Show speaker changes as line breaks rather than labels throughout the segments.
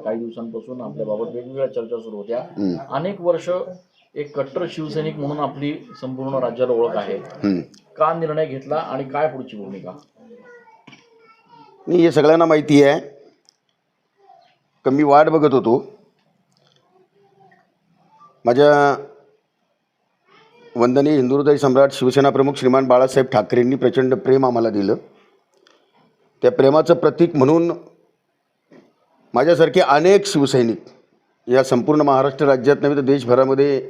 गेल्या काही दिवसांपासून आपल्याबाबत वेगवेगळ्या चर्चा सुरू होत्या. अनेक वर्ष एक कट्टर शिवसैनिक म्हणून आपली संपूर्ण राज्याला ओळख आहे. का निर्णय घेतला आणि काय पुढची भूमिका?
नाही हे सगळ्यांना माहिती आहे. का मी वाट बघत होतो. माझ्या वंदनीय हिंदुहृदय सम्राट शिवसेना प्रमुख श्रीमान बाळासाहेब ठाकरेंनी प्रचंड प्रेम आम्हाला दिलं. त्या प्रेमाचं प्रतीक म्हणून माझ्यासारखे अनेक शिवसैनिक या संपूर्ण महाराष्ट्र राज्यात नव्हे तर देशभरामध्ये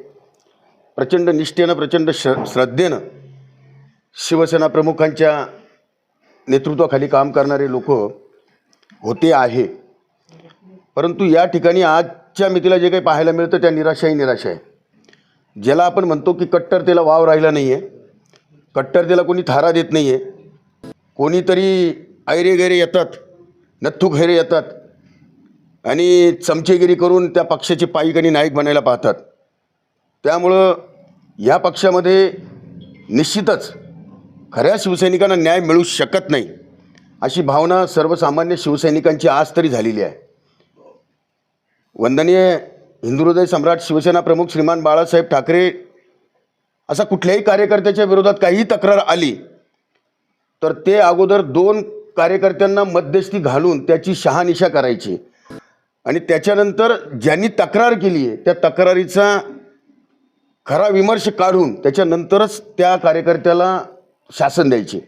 प्रचंड निष्ठेनं प्रचंड श श्रद्धेनं शिवसेना प्रमुखांच्या नेतृत्वाखाली काम करणारे लोक होते आहे. परंतु या ठिकाणी आजच्या मितीला जे काही पाहायला मिळतं त्या निराशाही निराशा आहे. ज्याला आपण म्हणतो की कट्टरतेला वाव राहिला नाही आहे कट्टरतेला कोणी थारा देत नाही आहे कोणीतरी ऐरे गैरे येतात नथ्थू खैरे येतात आणि चमचेगिरी करून त्या पक्षाचे पाईक आणि नाईक बनायला पाहतात. त्यामुळं या पक्षामध्ये निश्चितच खऱ्या शिवसैनिकांना न्याय मिळू शकत नाही अशी भावना सर्वसामान्य शिवसैनिकांची आज तरी झालेली आहे. वंदनीय हिंदुहृदय सम्राट शिवसेना प्रमुख श्रीमान बाळासाहेब ठाकरे असा कुठल्याही कार्यकर्त्याच्या विरोधात काहीही तक्रार आली तर ते अगोदर दोन कार्यकर्त्यांना मध्यस्थी घालून त्याची शहानिशा करायची. आणि त्याच्यानंतर ज्यांनी तक्रार केली आहे त्या तक्रारीचा खरा विमर्श काढून त्याच्यानंतरच त्या कार्यकर्त्याला शासन द्यायचे.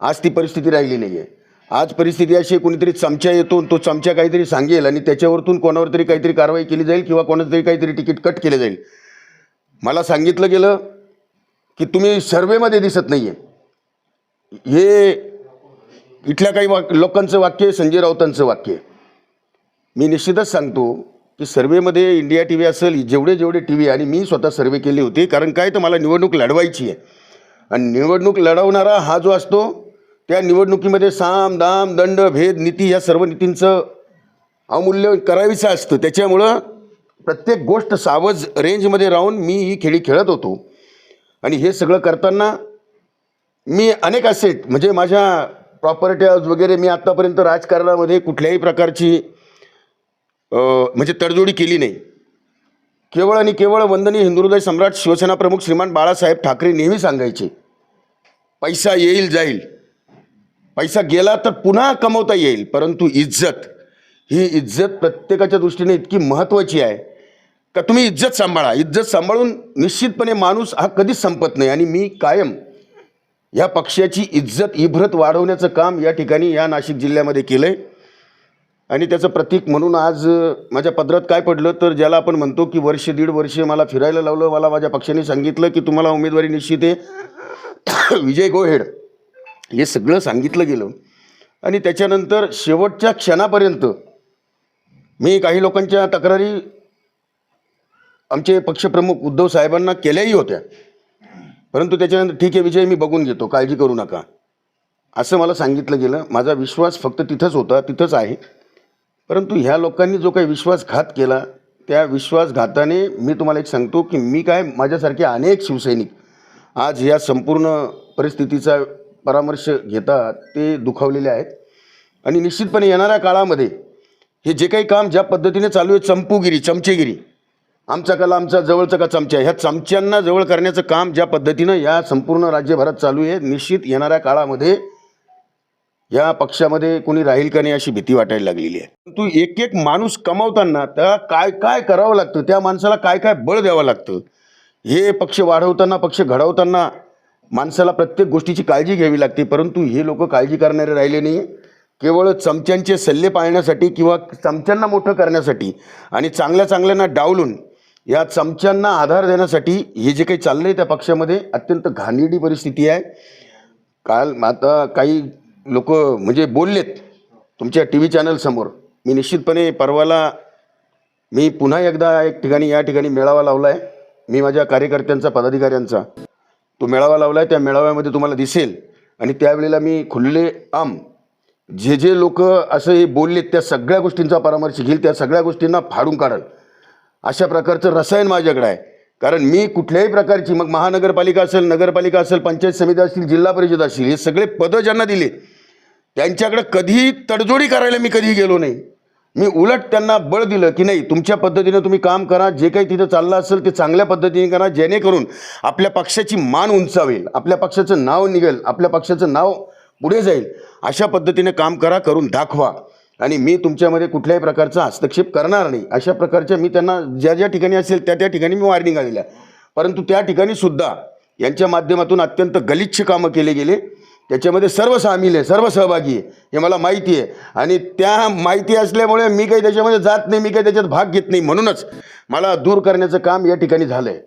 आज ती परिस्थिती राहिली नाही आहे आज परिस्थिती अशी आहे, कोणीतरी चमचा येतो आणि तो चमचा काहीतरी सांगेल आणि त्याच्यावरतून कोणावर तरी काहीतरी कारवाई केली जाईल किंवा कोणाचं तरी काहीतरी तिकीट कट केलं जाईल. मला सांगितलं गेलं की तुम्ही सर्वेमध्ये दिसत नाही आहे हे इथल्या काही वाक लोकांचं वाक्य आहे संजय राऊतांचं वाक्य आहे. मी निश्चितच सांगतो की सर्वेमध्ये इंडिया टी व्ही असेल जेवढे जेवढे टी व्ही आणि मी स्वतः सर्वे केली होती कारण काय तर मला निवडणूक लढवायची आहे. आणि निवडणूक लढवणारा हा जो असतो त्या निवडणुकीमध्ये साम दाम दंड भेद नीती या सर्व नीतींचं अवमूल्य करावीचं असतं. त्याच्यामुळं प्रत्येक गोष्ट सावज रेंजमध्ये राहून मी ही खेळी खेळत होतो. आणि हे सगळं करताना मी अनेक असे म्हणजे माझ्या प्रॉपर्टी वगैरे मी आत्तापर्यंत राजकारणामध्ये कुठल्याही प्रकारची म्हणजे तडजोडी केली नाही. केवळ आणि केवळ वंदनीय हिंदुहृदय सम्राट शिवसेना प्रमुख श्रीमान बाळासाहेब ठाकरे नेहमी सांगायचे पैसा येईल जाईल. पैसा गेला तर पुन्हा कमवता येईल परंतु इज्जत ही इज्जत प्रत्येकाच्या दृष्टीने इतकी महत्त्वाची आहे. का तुम्ही इज्जत सांभाळा. इज्जत सांभाळून निश्चितपणे माणूस हा कधीच संपत नाही आणि मी कायम या पक्षाची इज्जत इभ्रत वाढवण्याचं काम या ठिकाणी या नाशिक जिल्ह्यामध्ये केलं आहे आणि त्याचं प्रतीक म्हणून आज माझ्या पदरात काय पडलं तर ज्याला आपण म्हणतो की वर्ष दीड वर्ष मला फिरायला लावलं मला माझ्या पक्षाने सांगितलं की तुम्हाला उमेदवारी निश्चित आहे. विजय गोहेड हे सगळं सांगितलं गेलं. आणि त्याच्यानंतर शेवटच्या क्षणापर्यंत मी काही लोकांच्या तक्रारी आमचे पक्षप्रमुख उद्धव साहेबांना केल्याही होत्या. परंतु त्याच्यानंतर ठीक आहे विजय मी बघून घेतो काळजी करू नका. असं मला सांगितलं गेलं. माझा विश्वास फक्त तिथंच होता तिथंच आहे. परंतु ह्या लोकांनी जो काही विश्वासघात केला त्या विश्वासघाताने मी तुम्हाला एक सांगतो की मी काय माझ्यासारखे अनेक शिवसैनिक आज या संपूर्ण परिस्थितीचा परामर्श घेता ते दुखावलेले आहेत. आणि निश्चितपणे येणाऱ्या काळामध्ये हे जे काही काम ज्या पद्धतीने चालू आहे चंपूगिरी चमचेगिरी आमचा कला आमचा जवळचा का चमचा ह्या चमच्यांना जवळ करण्याचं काम ज्या पद्धतीनं या संपूर्ण राज्यभरात चालू आहे निश्चित येणाऱ्या काळामध्ये या पक्षामध्ये कोणी राहील का नाही अशी भीती वाटायला लागलेली आहे. तू एक एक माणूस कमावताना त्या काय काय करावं लागतं? त्या माणसाला काय काय बळ द्यावं लागतं? हे पक्ष वाढवताना पक्ष घडवताना माणसाला प्रत्येक गोष्टीची काळजी घ्यावी लागते. परंतु हे लोक काळजी करणारे राहिले नाही केवळ चमच्यांचे सल्ले पाळण्यासाठी किंवा चमच्यांना मोठं करण्यासाठी आणि चांगल्या चांगल्यांना डावलून या चमच्यांना आधार देण्यासाठी हे जे काही चाललं आहे त्या पक्षामध्ये अत्यंत घाणेरडी परिस्थिती आहे. काल आता काही लोक म्हणजे बोललेत तुमच्या टी व्ही चॅनलसमोर मी निश्चितपणे परवाला मी पुन्हा एकदा एक ठिकाणी या ठिकाणी मेळावा लावला आहे मी माझ्या कार्यकर्त्यांचा पदाधिकाऱ्यांचा. तो मेळावा लावला आहे त्या मेळाव्यामध्ये तुम्हाला दिसेल. आणि त्यावेळेला मी खुल्ले आम जे जे लोक असं हे बोललेत त्या सगळ्या गोष्टींचा परामर्श घेईल त्या सगळ्या गोष्टींना फाडून काढल. अशा प्रकारचं रसायन माझ्याकडे आहे. कारण मी कुठल्याही प्रकारची मग महानगरपालिका असेल नगरपालिका असेल पंचायत समिती असतील जिल्हा परिषद असतील हे सगळे पदं ज्यांना दिले त्यांच्याकडे कधीही तडजोडी करायला मी कधीही गेलो नाही. मी उलट त्यांना बळ दिलं की नाही तुमच्या पद्धतीनं तुम्ही काम करा जे काही तिथं चाललं असेल ते चांगल्या पद्धतीने करा जेणेकरून आपल्या पक्षाची मान उंचावेल आपल्या पक्षाचं नाव निघेल आपल्या पक्षाचं नाव पुढे जाईल. अशा पद्धतीने काम करा करून दाखवा. आणि मी तुमच्यामध्ये कुठल्याही प्रकारचा हस्तक्षेप करणार नाही. अशा प्रकारच्या मी त्यांना ज्या ज्या ठिकाणी असेल त्या त्या ठिकाणी मी वार्निंगा आलेल्या. परंतु त्या ठिकाणी सुद्धा यांच्या माध्यमातून अत्यंत गलिच्छ कामं केले गेले. त्याच्यामध्ये सर्व सामील आहे सर्व सहभागी आहे हे मला माहिती आहे. आणि त्या माहिती असल्यामुळे मी काही त्याच्यामध्ये जात नाही मी काही त्याच्यात भाग घेत नाही म्हणूनच मला दूर करण्याचं काम या ठिकाणी झालं आहे